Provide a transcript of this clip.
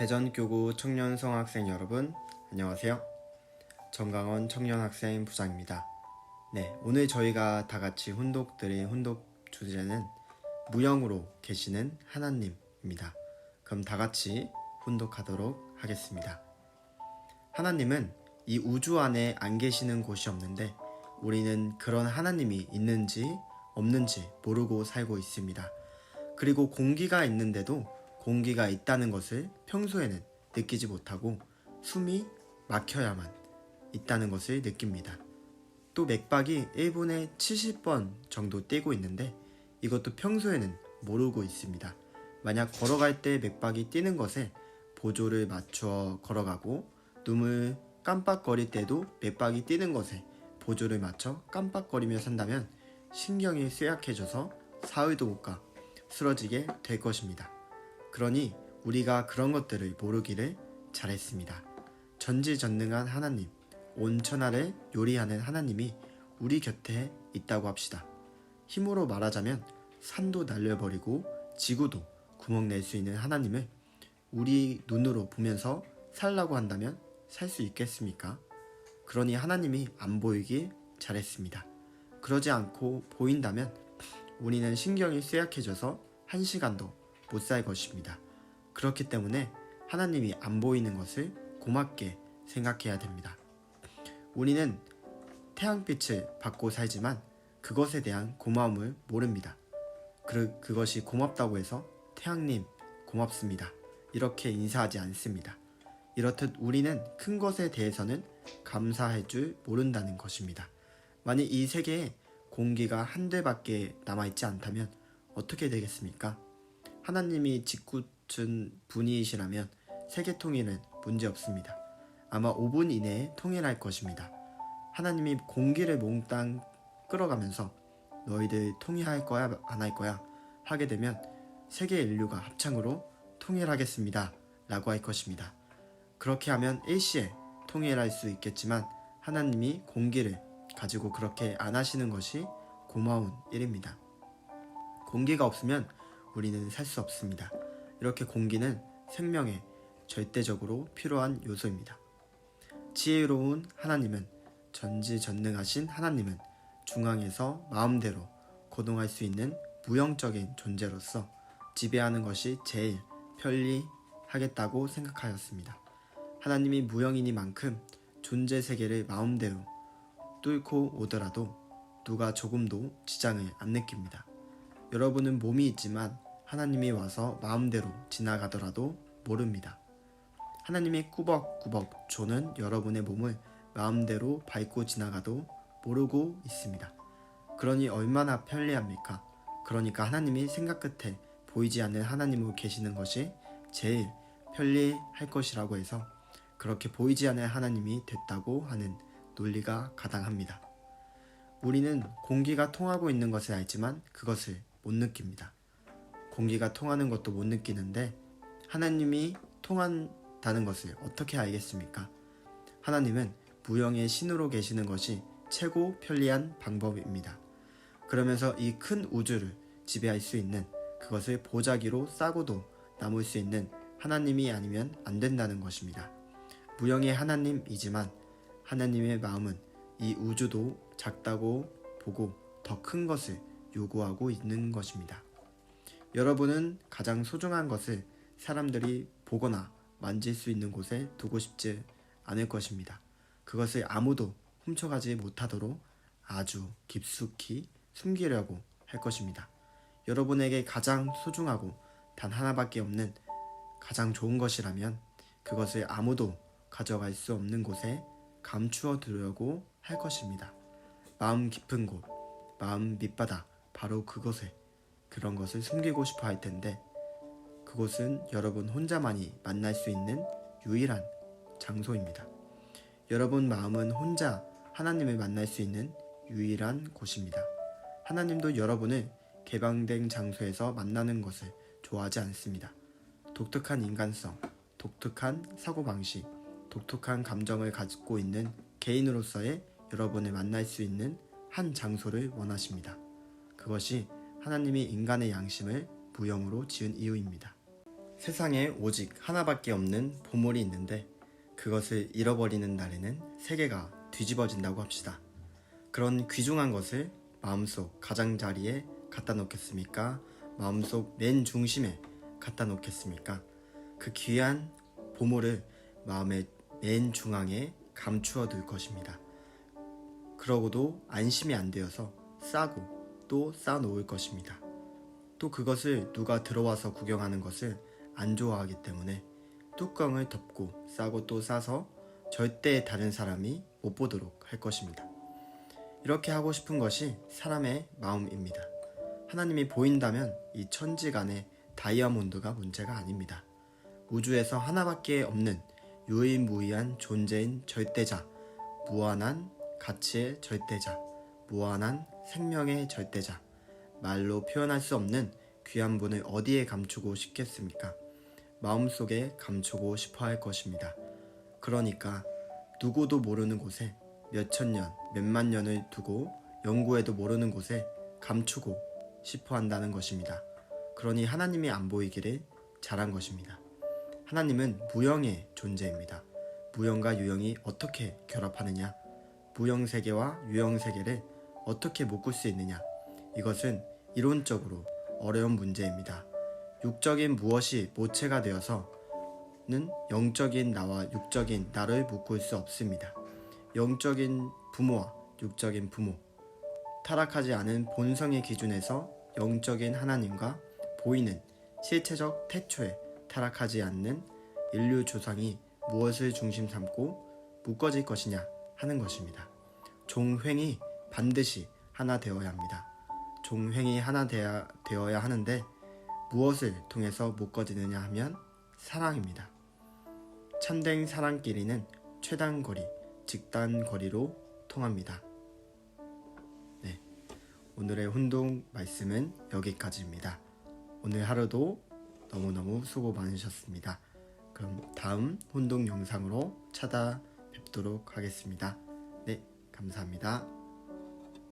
대전교구 청년성학생 여러분, 안녕하세요. 정강원 청년학생 부장입니다. 네, 오늘 저희가 다 같이 드릴 훈독 주제는 무형으로 계시는 하나님입니다. 그럼 다 같이 훈독하도록 하겠습니다. 하나님은 이 우주 안에 안 계시는 곳이 없는데 우리는 그런 하나님이 있는지 없는지 모르고 살고 있습니다. 그리고 공기가 있는데도 공기가 있다는 것을 평소에는 느끼지 못하고 숨이 막혀야만 있다는 것을 느낍니다. 또 맥박이 1분에 70번 정도 뛰고 있는데 이것도 평소에는 모르고 있습니다. 만약 걸어갈 때 맥박이 뛰는 것에 보조를 맞추어 걸어가고 눈을 깜빡거릴 때도 맥박이 뛰는 것에 보조를 맞춰 깜빡거리며 산다면 신경이 쇠약해져서 사흘도 못 가 쓰러지게 될 것입니다. 그러니 우리가 그런 것들을 모르기를 잘했습니다. 전지전능한 하나님, 온 천하를 요리하는 하나님이 우리 곁에 있다고 합시다. 힘으로 말하자면 산도 날려버리고 지구도 구멍 낼 수 있는 하나님을 우리 눈으로 보면서 살라고 한다면 살 수 있겠습니까? 그러니 하나님이 안 보이길 잘했습니다. 그러지 않고 보인다면 우리는 신경이 쇠약해져서 한 시간도 못 살 것입니다. 그렇기 때문에 하나님이 안 보이는 것을 고맙게 생각해야 됩니다. 우리는 태양빛을 받고 살지만 그것에 대한 고마움을 모릅니다. 그, 그것이 고맙다고 해서 태양님 고맙습니다. 이렇게 인사하지 않습니다. 이렇듯 우리는 큰 것에 대해서는 감사할 줄 모른다는 것입니다. 만약 이 세계에 공기가 한 대밖에 남아있지 않다면 어떻게 되겠습니까? 하나님이 짓궂은 분이시라면 세계 통일은 문제 없습니다. 아마 5분 이내에 통일할 것입니다. 하나님이 공기를 몽땅 끌어가면서 너희들 통일할 거야 안 할 거야 하게 되면 세계 인류가 합창으로 통일하겠습니다 라고 할 것입니다. 그렇게 하면 일시에 통일할 수 있겠지만 하나님이 공기를 가지고 그렇게 안 하시는 것이 고마운 일입니다. 공기가 없으면 우리는 살 수 없습니다. 이렇게 공기는 생명에 절대적으로 필요한 요소입니다. 지혜로운 하나님은 전지전능하신 하나님은 중앙에서 마음대로 거동할 수 있는 무형적인 존재로서 지배하는 것이 제일 편리하겠다고 생각하였습니다. 하나님이 무형이니만큼 존재 세계를 마음대로 뚫고 오더라도 누가 조금도 지장을 안 느낍니다. 여러분은 몸이 있지만 하나님이 와서 마음대로 지나가더라도 모릅니다. 하나님이 꾸벅꾸벅 조는 여러분의 몸을 마음대로 밟고 지나가도 모르고 있습니다. 그러니 얼마나 편리합니까? 그러니까 하나님이 생각 끝에 보이지 않는 하나님으로 계시는 것이 제일 편리할 것이라고 해서 그렇게 보이지 않는 하나님이 됐다고 하는 논리가 가당합니다. 우리는 공기가 통하고 있는 것을 알지만 그것을 못 느낍니다. 공기가 통하는 것도 못 느끼는데 하나님이 통한다는 것을 어떻게 알겠습니까? 하나님은 무형의 신으로 계시는 것이 최고 편리한 방법입니다. 그러면서 이 큰 우주를 지배할 수 있는 그것을 보자기로 싸고도 남을 수 있는 하나님이 아니면 안 된다는 것입니다. 무형의 하나님이지만 하나님의 마음은 이 우주도 작다고 보고 더 큰 것을 요구하고 있는 것입니다. 여러분은 가장 소중한 것을 사람들이 보거나 만질 수 있는 곳에 두고 싶지 않을 것입니다. 그것을 아무도 훔쳐가지 못하도록 아주 깊숙이 숨기려고 할 것입니다. 여러분에게 가장 소중하고 단 하나밖에 없는 가장 좋은 것이라면 그것을 아무도 가져갈 수 없는 곳에 감추어 두려고 할 것입니다. 마음 깊은 곳, 마음 밑바닥, 바로 그곳에 그런 것을 숨기고 싶어 할 텐데 그곳은 여러분 혼자만이 만날 수 있는 유일한 장소입니다. 여러분 마음은 혼자 하나님을 만날 수 있는 유일한 곳입니다. 하나님도 여러분을 개방된 장소에서 만나는 것을 좋아하지 않습니다. 독특한 인간성, 독특한 사고방식, 독특한 감정을 가지고 있는 개인으로서의 여러분을 만날 수 있는 한 장소를 원하십니다. 그것이 하나님이 인간의 양심을 무형으로 지은 이유입니다. 세상에 오직 하나밖에 없는 보물이 있는데 그것을 잃어버리는 날에는 세계가 뒤집어진다고 합시다. 그런 귀중한 것을 마음속 가장자리에 갖다 놓겠습니까? 마음속 맨 중심에 갖다 놓겠습니까? 그 귀한 보물을 마음의 맨 중앙에 감추어 둘 것입니다. 그러고도 안심이 안 되어서 싸고 또 싸놓을 것입니다. 또 그것을 누가 들어와서 구경하는 것을 안 좋아하기 때문에 뚜껑을 덮고 싸고 또 싸서 절대 다른 사람이 못 보도록 할 것입니다. 이렇게 하고 싶은 것이 사람의 마음입니다. 하나님이 보인다면 이 천지간의 다이아몬드가 문제가 아닙니다. 우주에서 하나밖에 없는 유일무이한 존재인 절대자, 무한한 가치의 절대자, 무한한 생명의 절대자, 말로 표현할 수 없는 귀한 분을 어디에 감추고 싶겠습니까? 마음속에 감추고 싶어 할 것입니다. 그러니까 누구도 모르는 곳에 몇천 년, 몇만 년을 두고 연구해도 모르는 곳에 감추고 싶어 한다는 것입니다. 그러니 하나님이 안 보이기를 잘한 것입니다. 하나님은 무형의 존재입니다. 무형과 유형이 어떻게 결합하느냐? 무형 세계와 유형 세계를 어떻게 묶을 수 있느냐? 이것은 이론적으로 어려운 문제입니다. 육적인 무엇이 모체가 되어서는 영적인 나와 육적인 나를 묶을 수 없습니다. 영적인 부모와 육적인 부모, 타락하지 않은 본성의 기준에서 영적인 하나님과 보이는 실체적 태초에 타락하지 않는 인류 조상이 무엇을 중심 삼고 묶어질 것이냐 하는 것입니다. 종횡이 반드시 하나 되어야 합니다. 종횡이 하나 되어야, 되어야 하는데 무엇을 통해서 묶어지느냐 하면 사랑입니다. 참된 사랑끼리는 최단거리, 직단거리로 통합니다. 네, 오늘의 혼동 말씀은 여기까지입니다. 오늘 하루도 너무너무 수고 많으셨습니다. 그럼 다음 혼동 영상으로 찾아뵙도록 하겠습니다. 네, 감사합니다.